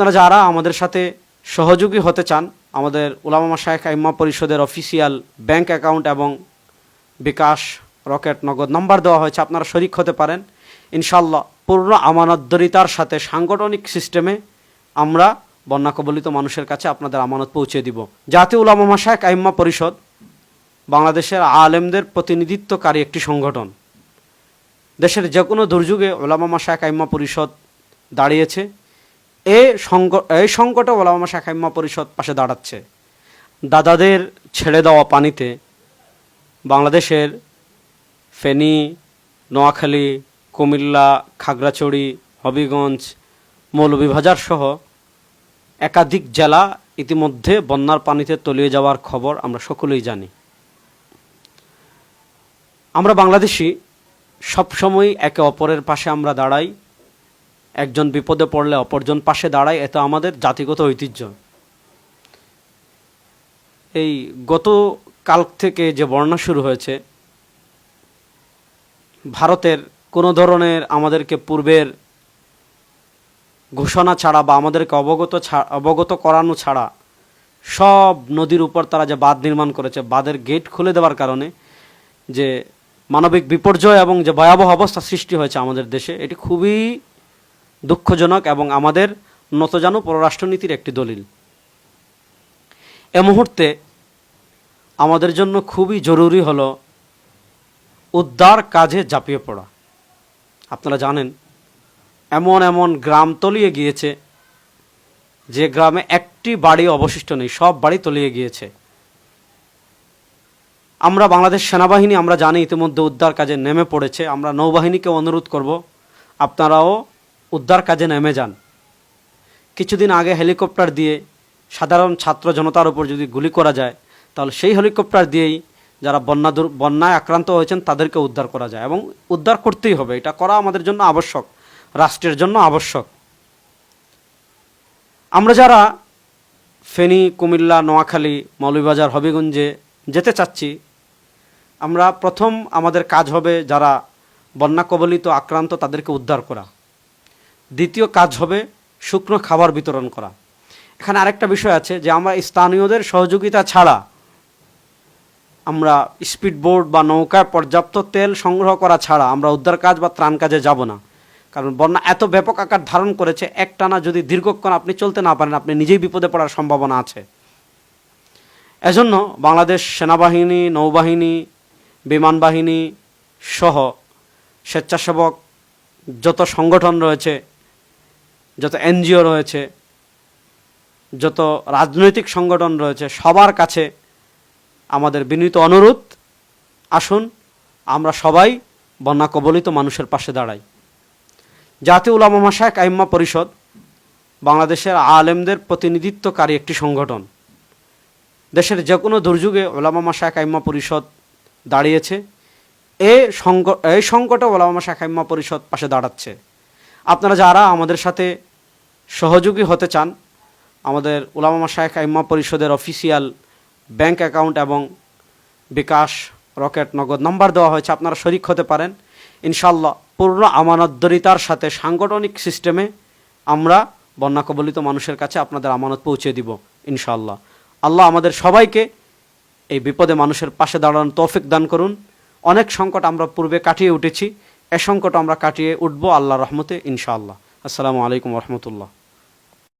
আপনারা যারা আমাদের সাথে সহযোগী হতে চান, আমাদের উলামা শাহেখ আইম্মা পরিষদের অফিসিয়াল ব্যাংক অ্যাকাউন্ট এবং বিকাশ রকেট নগদ নাম্বার দেওয়া হয়েছে, আপনারা শরিক হতে পারেন। ইনশাল্লাহ পূর্ণ আমানতদরিতার সাথে সাংগঠনিক সিস্টেমে আমরা বন্যা কবলিত মানুষের কাছে আপনাদের আমানত পৌঁছে দিব। জাতীয় উলামা শাহেখ আইম্মা পরিষদ বাংলাদেশের আলেমদের প্রতিনিধিত্বকারী একটি সংগঠন। দেশের যে কোনো দুর্যোগে ওলামা শাখ আইম্মা পরিষদ দাঁড়িয়েছে। এ সংক, এই সংকটে ওলামা শাখ আইম্মা পরিষদ পাশে দাঁড়াচ্ছে। দাদাদের ছেড়ে দেওয়া পানিতে বাংলাদেশের ফেনী, নোয়াখালী, কুমিল্লা, খাগড়াছড়ি, হবিগঞ্জ, মৌলভীবাজার সহ একাধিক জেলা ইতিমধ্যে বন্যার পানিতে তলিয়ে যাওয়ার খবর আমরা সকলেই জানি। আমরা বাংলাদেশি সবসময় একে অপরের পাশে আমরা দাঁড়াই। একজন বিপদে পড়লে অপরজন পাশে দাঁড়ায় এত আমাদের জাতিগত ঐতিহ্য। এই গত কাল থেকে যে বর্ণনা শুরু হয়েছে, ভারতের কোনো ধরনের আমাদেরকে পূর্বের ঘোষণা ছাড়া বা আমাদেরকে অবগত অবগত করানো ছাড়া সব নদীর উপর তারা যে বাঁধ নির্মাণ করেছে, বাঁধের গেট খুলে দেওয়ার কারণে যে মানবিক বিপর্যয় এবং যে ভয়াবহ অবস্থা সৃষ্টি হয়েছে আমাদের দেশে, এটি খুবই দুঃখজনক এবং আমাদের নতজানু পররাষ্ট্রনীতির একটি দলিল। এ মুহূর্তে আমাদের জন্য খুবই জরুরি হলো উদ্ধার কাজে ঝাঁপিয়ে পড়া। আপনারা জানেন, এমন এমন গ্রাম তলিয়ে গিয়েছে, যে গ্রামে একটি বাড়ি অবশিষ্ট নেই, সব বাড়ি তলিয়ে গিয়েছে। আমরা বাংলাদেশ সেনাবাহিনী, আমরা জানি ইতিমধ্যে উদ্ধার কাজে নেমে পড়েছে। আমরা নৌবাহিনীকে অনুরোধ করব, আপনারাও উদ্ধার কাজে নেমে যান। কিছুদিন আগে হেলিকপ্টার দিয়ে সাধারণ ছাত্র জনতার উপর যদি গুলি করা যায়, তাহলে সেই হেলিকপ্টার দিয়েই যারা বন্যা বন্যায় আক্রান্ত হয়েছেন, তাদেরকে উদ্ধার করা যায় এবং উদ্ধার করতেই হবে। এটা করা আমাদের জন্য আবশ্যক, রাষ্ট্রের জন্য আবশ্যক। আমরা যারা ফেনী, কুমিল্লা, নোয়াখালী, মৌলভীবাজার, হবিগঞ্জে যেতে চাচ্ছি, আমরা প্রথম আমাদের কাজ হবে যারা বন্যা কবলিত আক্রান্ত তাদেরকে উদ্ধার করা। দ্বিতীয় কাজ হবে শুকনো খাবার বিতরণ করা। এখানে আরেকটা বিষয় আছে যে আমরা স্থানীয়দের সহযোগিতা ছাড়া আমরা স্পিড বোট বা নৌকায় পর্যাপ্ত তেল সংগ্রহ করা ছাড়া আমরা উদ্ধার কাজ বা ত্রাণ কাজে যাব না। কারণ বন্যা এত ব্যাপক আকার ধারণ করেছে একটানা যদি দীর্ঘক্ষণ আপনি চলতে না পারেন, আপনি নিজেই বিপদে পড়ার সম্ভাবনা আছে। এজন্য বাংলাদেশ সেনাবাহিনী, নৌবাহিনী, বিমান বাহিনী সহ স্বেচ্ছাসেবক যত সংগঠন রয়েছে যত এনজিও রয়েছে, যত রাজনৈতিক সংগঠন রয়েছে, সবার কাছে আমাদের বিনীত অনুরোধ, আসুন আমরা সবাই বন্যা কবলিত মানুষের পাশে দাঁড়াই। জাতীয় উলামা শাহেক আইম্মা পরিষদ বাংলাদেশের আলেমদের প্রতিনিধিত্বকারী একটি সংগঠন। দেশের যে কোনো দুর্যোগে ওলামা শাহেক আইম্মা পরিষদ দাঁড়িয়েছে। এ সংক এই সংকটে ওলামা শাহেক আইম্মা পরিষদ পাশে দাঁড়াচ্ছে। আপনারা যারা আমাদের সাথে সহযোগী হতে চান আমাদের উলামা শাহেখ আইম্মা পরিষদের অফিসিয়াল ব্যাংক অ্যাকাউন্ট এবং বিকাশ রকেট নগদ নাম্বার দেওয়া হয়েছে। আপনারা শরিক হতে পারেন। ইনশাল্লাহ পূর্ণ আমানতদরিতার সাথে সাংগঠনিক সিস্টেমে আমরা বন্যা কবলিত মানুষের কাছে আপনাদের আমানত পৌঁছে দিব ইনশাল্লাহ আল্লাহ আমাদের সবাইকে এই বিপদে মানুষের পাশে দাঁড়ানোর তৌফিক দান করুন। অনেক সংকট আমরা পূর্বে কাটিয়ে উঠেছি। এ সংকট আমরা কাটিয়ে উঠবো আল্লাহ রহমতে, ইনশাআল্লাহ। আসসালামু আলাইকুম রহমতুল্লাহ।